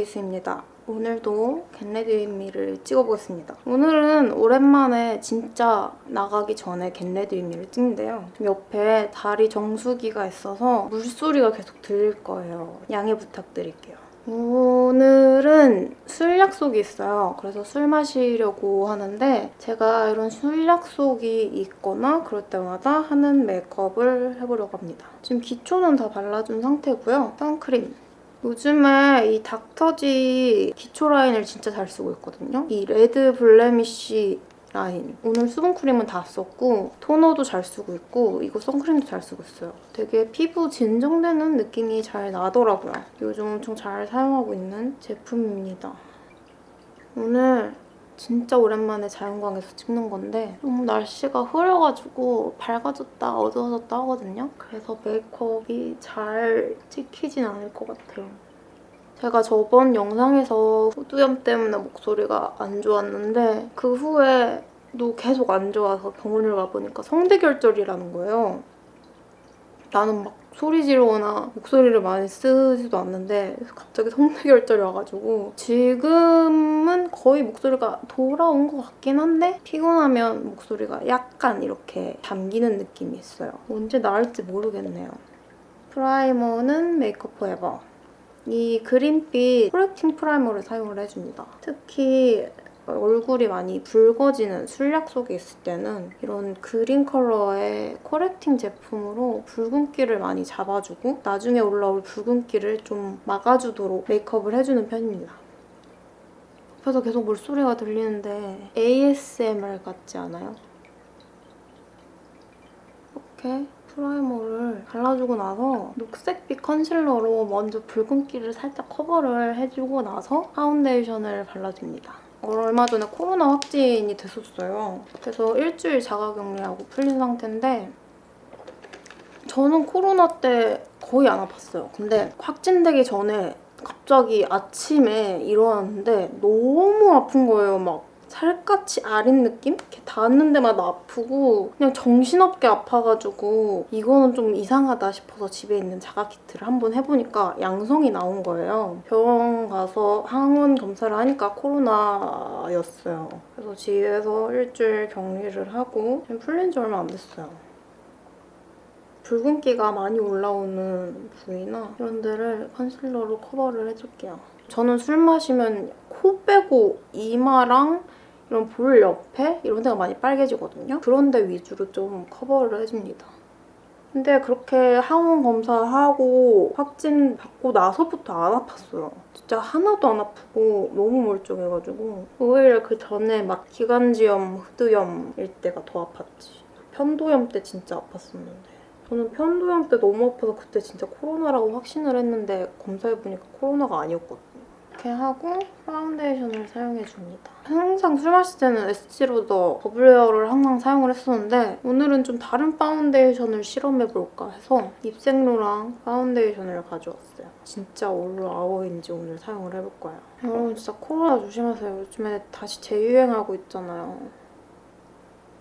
리수입니다. 오늘도 겟레드윗미를 찍어보겠습니다. 오늘은 오랜만에 진짜 나가기 전에 겟레드윗미를 찍는데요. 좀 옆에 다리 정수기가 있어서 물소리가 계속 들릴 거예요. 양해 부탁드릴게요. 오늘은 술 약속이 있어요. 그래서 술 마시려고 하는데 제가 이런 술 약속이 있거나 그럴 때마다 하는 메이크업을 해보려고 합니다. 지금 기초는 다 발라준 상태고요. 선크림. 요즘에 이 닥터지 기초 라인을 진짜 잘 쓰고 있거든요. 이 레드 블레미쉬 라인. 오늘 수분크림은 다 썼고 토너도 잘 쓰고 있고 이거 선크림도 잘 쓰고 있어요. 되게 피부 진정되는 느낌이 잘 나더라고요. 요즘 엄청 잘 사용하고 있는 제품입니다. 오늘 진짜 오랜만에 자연광에서 찍는 건데 너무 날씨가 흐려가지고 밝아졌다 어두워졌다 하거든요. 그래서 메이크업이 잘 찍히진 않을 것 같아요. 제가 저번 영상에서 후두염 때문에 목소리가 안 좋았는데 그 후에도 계속 안 좋아서 병원을 가보니까 성대결절이라는 거예요. 나는 막 소리 지르거나 목소리를 많이 쓰지도 않는데 갑자기 성대결절이 와가지고 지금은 거의 목소리가 돌아온 것 같긴 한데 피곤하면 목소리가 약간 이렇게 잠기는 느낌이 있어요. 언제 나을지 모르겠네요. 프라이머는 메이크업 포에버. 이 그린빛 코렉팅 프라이머를 사용을 해줍니다. 특히 얼굴이 많이 붉어지는 술 약속이 있을 때는 이런 그린 컬러의 코렉팅 제품으로 붉은기를 많이 잡아주고 나중에 올라올 붉은기를 좀 막아주도록 메이크업을 해주는 편입니다. 옆에서 계속 물소리가 들리는데 ASMR 같지 않아요? 이렇게 프라이머를 발라주고 나서 녹색빛 컨실러로 먼저 붉은기를 살짝 커버를 해주고 나서 파운데이션을 발라줍니다. 얼마 전에 코로나 확진이 됐었어요. 그래서 일주일 자가격리하고 풀린 상태인데 저는 코로나 때 거의 안 아팠어요. 근데 확진되기 전에 갑자기 아침에 일어났는데 너무 아픈 거예요. 막 살갗이 아린 느낌? 이렇게 닿는 데마다 아프고 그냥 정신없게 아파가지고 이거는 좀 이상하다 싶어서 집에 있는 자가 키트를 한번 해보니까 양성이 나온 거예요. 병원 가서 항원 검사를 하니까 코로나였어요. 그래서 집에서 일주일 격리를 하고 지금 풀린 지 얼마 안 됐어요. 붉은기가 많이 올라오는 부위나 이런 데를 컨실러로 커버를 해줄게요. 저는 술 마시면 코 빼고 이마랑 이런 볼 옆에 이런 데가 많이 빨개지거든요. 그런 데 위주로 좀 커버를 해줍니다. 근데 그렇게 항원 검사하고 확진 받고 나서부터 안 아팠어요. 진짜 하나도 안 아프고 너무 멀쩡해가지고 오히려 그 전에 막 기관지염, 후두염일 때가 더 아팠지. 편도염 때 진짜 아팠었는데. 저는 편도염 때 너무 아파서 그때 진짜 코로나라고 확신을 했는데 검사해보니까 코로나가 아니었거든요. 이렇게 하고 파운데이션을 사용해줍니다. 항상 술 마실 때는 에스티로더 버블웨어를 항상 사용을 했었는데 오늘은 좀 다른 파운데이션을 실험해볼까 해서 립생로랑 파운데이션을 가져왔어요. 진짜 올로 아워인지 오늘 사용을 해볼 거예요. 여러분 진짜 코로나 조심하세요. 요즘에 다시 재유행하고 있잖아요.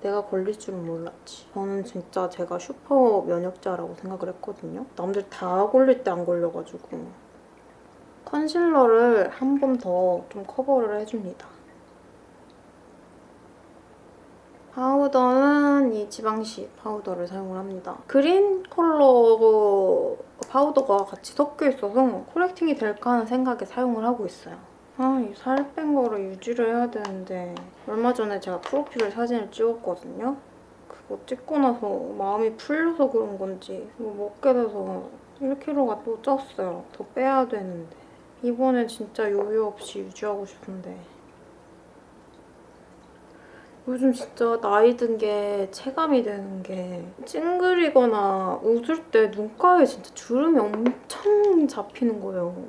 내가 걸릴 줄은 몰랐지. 저는 진짜 제가 슈퍼 면역자라고 생각을 했거든요. 남들 다 걸릴 때 안 걸려가지고. 컨실러를 한 번 더 좀 커버를 해줍니다. 파우더는 이 지방시 파우더를 사용을 합니다. 그린 컬러 파우더가 같이 섞여 있어서 코렉팅이 될까 하는 생각에 사용을 하고 있어요. 아, 이 살 뺀 거를 유지를 해야 되는데 얼마 전에 제가 프로필 사진을 찍었거든요. 그거 찍고 나서 마음이 풀려서 그런 건지 이거 먹게 돼서 1kg가 또 쪘어요. 더 빼야 되는데 이번엔 진짜 요요 없이 유지하고 싶은데 요즘 진짜 나이 든 게 체감이 되는 게 찡그리거나 웃을 때 눈가에 진짜 주름이 엄청 잡히는 거예요.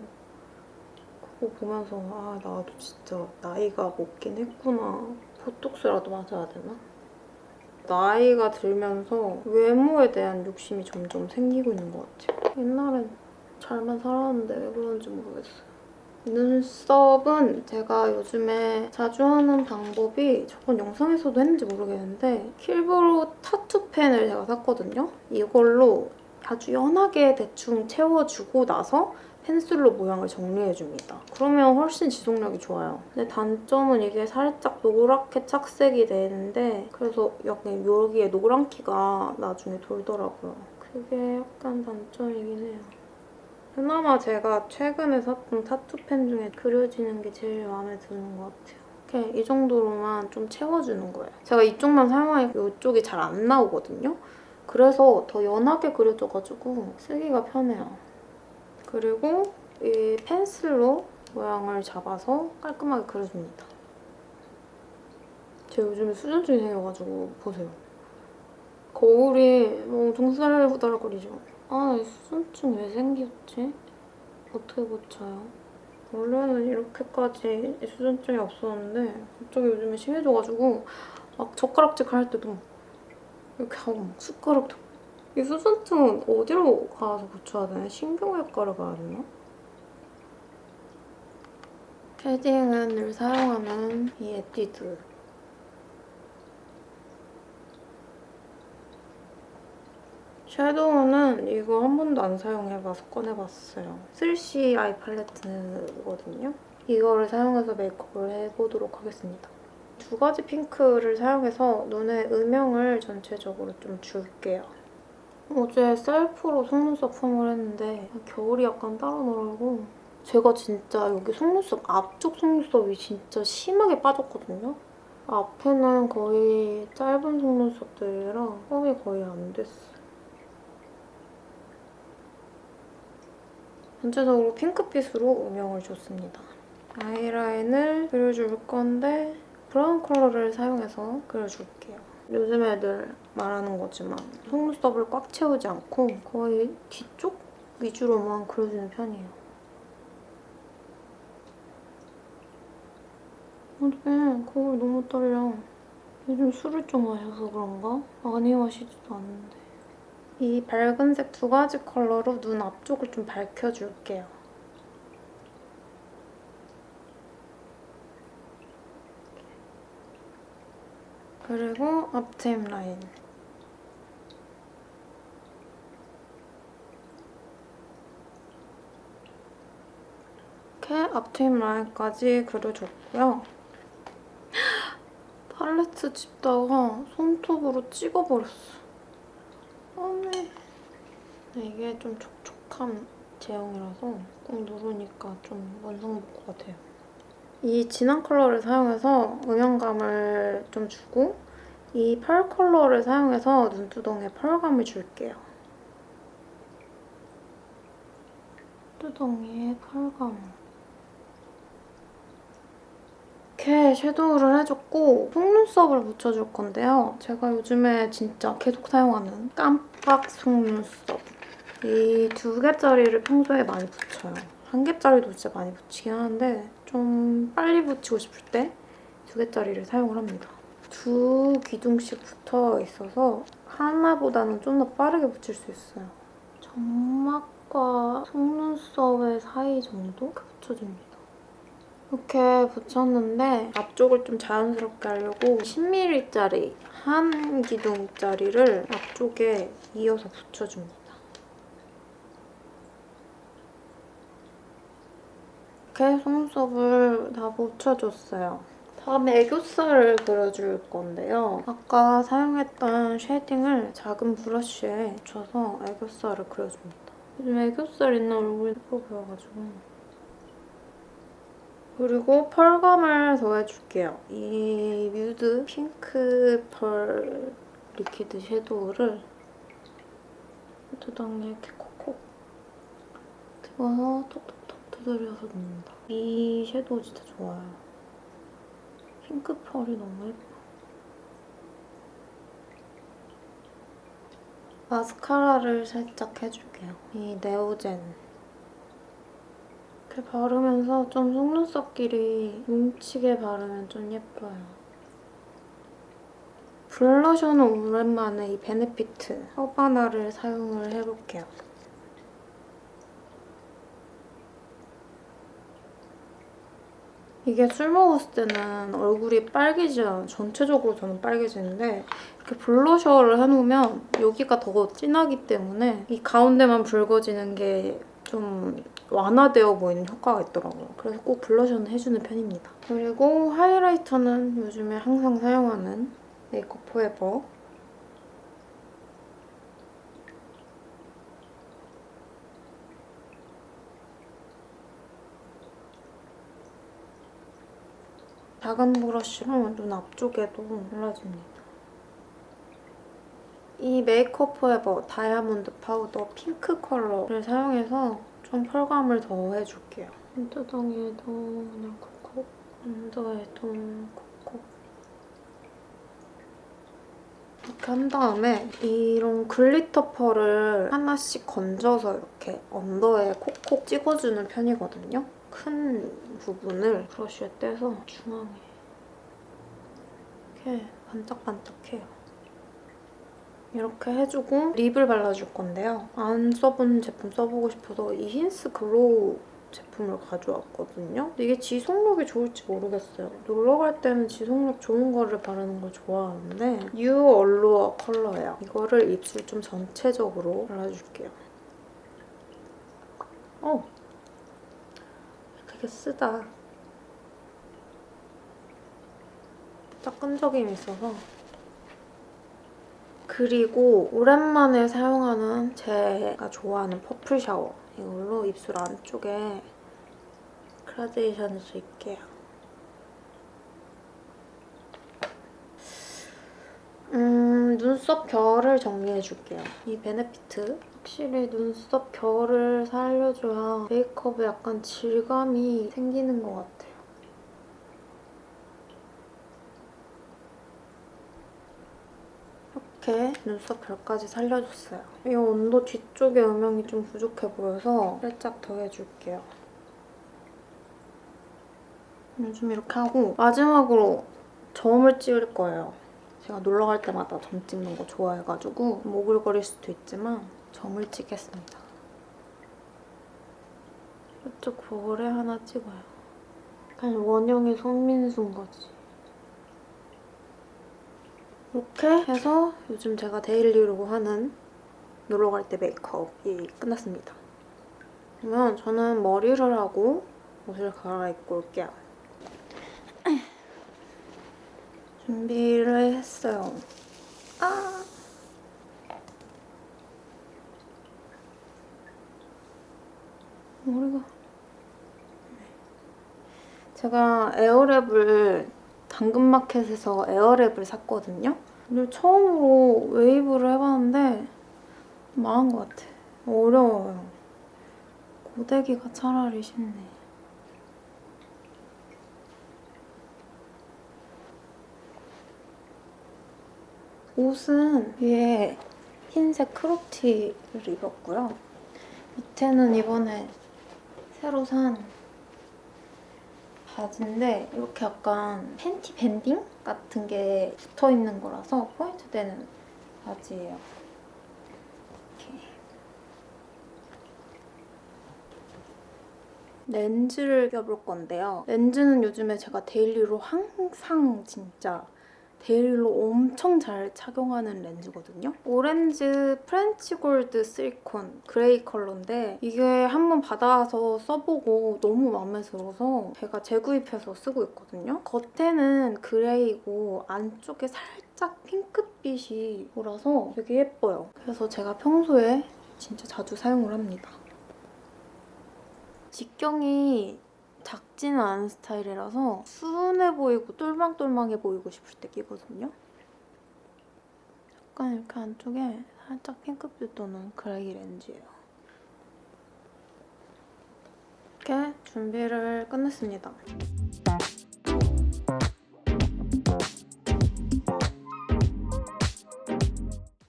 그거 보면서 아 나도 진짜 나이가 먹긴 했구나. 보톡스라도 맞아야 되나? 나이가 들면서 외모에 대한 욕심이 점점 생기고 있는 것 같아요. 옛날엔 잘만 살았는데 왜 그런지 모르겠어요. 눈썹은 제가 요즘에 자주 하는 방법이 저번 영상에서도 했는지 모르겠는데 킬브로 타투 펜을 제가 샀거든요. 이걸로 아주 연하게 대충 채워주고 나서 펜슬로 모양을 정리해줍니다. 그러면 훨씬 지속력이 좋아요. 근데 단점은 이게 살짝 노랗게 착색이 되는데 그래서 약간 여기에 노란기가 나중에 돌더라고요. 그게 약간 단점이긴 해요. 그나마 제가 최근에 샀던 타투펜 중에 그려지는 게 제일 마음에 드는 것 같아요. 이렇게 이 정도로만 좀 채워주는 거예요. 제가 이쪽만 사용하니까 이쪽이 잘 안 나오거든요. 그래서 더 연하게 그려져가지고 쓰기가 편해요. 그리고 이 펜슬로 모양을 잡아서 깔끔하게 그려줍니다. 제가 요즘에 수전증이 생겨가지고 보세요. 거울이 엄청 후달후달거리죠. 아, 이 수전증 왜 생겼지? 어떻게 고쳐요? 원래는 이렇게까지 수전증이 없었는데 갑자기 요즘에 심해져가지고 막 젓가락질 할 때도 막 이렇게 하고 막 숟가락도 이 수전증은 어디로 가서 고쳐야 되나? 신경외과를 가야 되나? 쉐딩은 늘 사용하는 이 에뛰드 섀도우는 이거 한 번도 안 사용해봐서 꺼내봤어요. 슬시 아이 팔레트거든요. 이거를 사용해서 메이크업을 해보도록 하겠습니다. 두 가지 핑크를 사용해서 눈의 음영을 전체적으로 좀 줄게요. 어제 셀프로 속눈썹 펌을 했는데 겨울이 약간 따라오더라고. 제가 진짜 여기 속눈썹 앞쪽 속눈썹이 진짜 심하게 빠졌거든요. 앞에는 거의 짧은 속눈썹들이라 펌이 거의 안 됐어. 전체적으로 핑크빛으로 음영을 줬습니다. 아이라인을 그려줄 건데 브라운 컬러를 사용해서 그려줄게요. 요즘 애들 말하는 거지만 속눈썹을 꽉 채우지 않고 거의 뒤쪽 위주로만 그려주는 편이에요. 어떡해 거울 너무 떨려. 요즘 술을 좀 마셔서 그런가? 많이 마시지도 않는데. 이 밝은색 두 가지 컬러로 눈 앞쪽을 좀 밝혀줄게요. 그리고 앞트임 라인. 이렇게 앞트임 라인까지 그려줬고요. 팔레트 집다가 손톱으로 찍어버렸어. 이게 좀 촉촉한 제형이라서 꼭 누르니까 좀 원성복 같아요. 이 진한 컬러를 사용해서 음영감을 좀 주고 이 펄 컬러를 사용해서 눈두덩이에 펄감을 줄게요. 눈두덩이에 펄감. 이렇게 섀도우를 해줬고 속눈썹을 묻혀줄 건데요. 제가 요즘에 진짜 계속 사용하는 깜빡 속눈썹. 이 두 개짜리를 평소에 많이 붙여요. 한 개짜리도 진짜 많이 붙이긴 하는데 좀 빨리 붙이고 싶을 때 두 개짜리를 사용을 합니다. 두 기둥씩 붙어 있어서 하나보다는 좀 더 빠르게 붙일 수 있어요. 점막과 속눈썹의 사이 정도? 붙여줍니다. 이렇게 붙였는데 앞쪽을 좀 자연스럽게 하려고 10mm짜리 한 기둥짜리를 앞쪽에 이어서 붙여줍니다. 이렇게 속눈썹을 다 붙여줬어요. 다음에 애교살을 그려줄 건데요. 아까 사용했던 쉐딩을 작은 브러쉬에 묻혀서 애교살을 그려줍니다. 요즘 애교살 있는 얼굴이 예뻐 보여가지고. 그리고 펄감을 더해줄게요. 이 뮤드 핑크 펄 리퀴드 섀도우를 두덩이에 이렇게 콕콕 집어서 톡톡톡 두드려서 넣는다. 이 섀도우 진짜 좋아요. 핑크 펄이 너무 예뻐. 마스카라를 살짝 해줄게요. 이 네오젠 이렇게 바르면서 좀 속눈썹끼리 뭉치게 바르면 좀 예뻐요. 블러셔는 오랜만에 이 베네피트 허바나를 사용을 해볼게요. 이게 술 먹었을 때는 얼굴이 빨개지잖아요. 전체적으로 저는 빨개지는데 이렇게 블러셔를 해놓으면 여기가 더 진하기 때문에 이 가운데만 붉어지는 게 좀 완화되어 보이는 효과가 있더라고요. 그래서 꼭 블러셔는 해주는 편입니다. 그리고 하이라이터는 요즘에 항상 사용하는 메이크업 포에버 작은 브러쉬로 눈 앞쪽에도 발라줍니다. 이 메이크업 포에버 다이아몬드 파우더 핑크 컬러를 사용해서 좀 펄감을 더 해줄게요. 눈두덩이에도 그냥 콕콕, 언더에도 콕콕 이렇게 한 다음에 이런 글리터 펄을 하나씩 건져서 이렇게 언더에 콕콕 찍어주는 편이거든요. 큰 부분을 브러쉬에 떼서 중앙에 이렇게 반짝반짝해요. 이렇게 해주고 립을 발라줄 건데요. 안 써본 제품 써보고 싶어서 이 힌스 글로우 제품을 가져왔거든요. 이게 지속력이 좋을지 모르겠어요. 놀러 갈 때는 지속력 좋은 거를 바르는 걸 좋아하는데 뉴 얼루어 컬러예요. 이거를 입술 좀 전체적으로 발라줄게요. 어! 되게 쓰다. 딱 끈적임이 있어서 그리고 오랜만에 사용하는 제가 좋아하는 퍼플 샤워 이걸로 입술 안쪽에 그라데이션을 줄게요. 음, 눈썹 결을 정리해줄게요. 이 베네피트 확실히 눈썹 결을 살려줘야 메이크업에 약간 질감이 생기는 것 같아요. 이렇게 눈썹 결까지 살려줬어요. 이 온도 뒤쪽에 음영이 좀 부족해 보여서 살짝 더 해줄게요. 요즘 이렇게 하고 마지막으로 점을 찍을 거예요. 제가 놀러 갈 때마다 점 찍는 거 좋아해가지고 모글거릴 수도 있지만 점을 찍겠습니다. 이쪽 볼에 하나 찍어요. 약간 원형의 손민수인 거지. 이렇게 해서 요즘 제가 데일리로 하는 놀러 갈 때 메이크업이 끝났습니다. 그러면 저는 머리를 하고 옷을 갈아입고 올게요. 준비를 했어요. 아! 머리가 제가 에어랩을 당근마켓에서 에어랩을 샀거든요. 오늘 처음으로 웨이브를 해봤는데 망한 것 같아. 어려워요. 고데기가 차라리 쉽네. 옷은 위에 흰색 크롭티를 입었고요. 밑에는 이번에 새로 산 바지인데 이렇게 약간 팬티 밴딩 같은 게 붙어 있는 거라서 포인트 되는 바지예요. 이렇게. 렌즈를 껴볼 건데요. 렌즈는 요즘에 제가 데일리로 항상 진짜 데일리로 엄청 잘 착용하는 렌즈거든요. 오렌지 프렌치 골드 실리콘 그레이 컬러인데 이게 한번 받아서 써보고 너무 마음에 들어서 제가 재구입해서 쓰고 있거든요. 겉에는 그레이고 안쪽에 살짝 핑크빛이 돌아서 되게 예뻐요. 그래서 제가 평소에 진짜 자주 사용을 합니다. 직경이 작지는 않은 스타일이라서 순해 보이고 똘망똘망해 보이고 싶을 때 끼거든요. 약간 이렇게 안쪽에 살짝 핑크빛 도는 그레이 렌즈예요. 이렇게 준비를 끝냈습니다.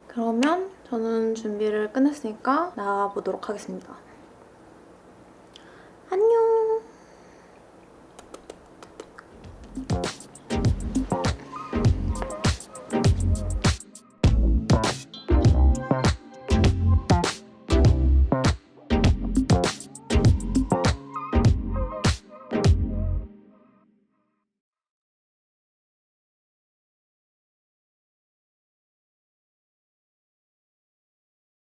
그러면 저는 준비를 끝냈으니까 나가보도록 하겠습니다. 안녕!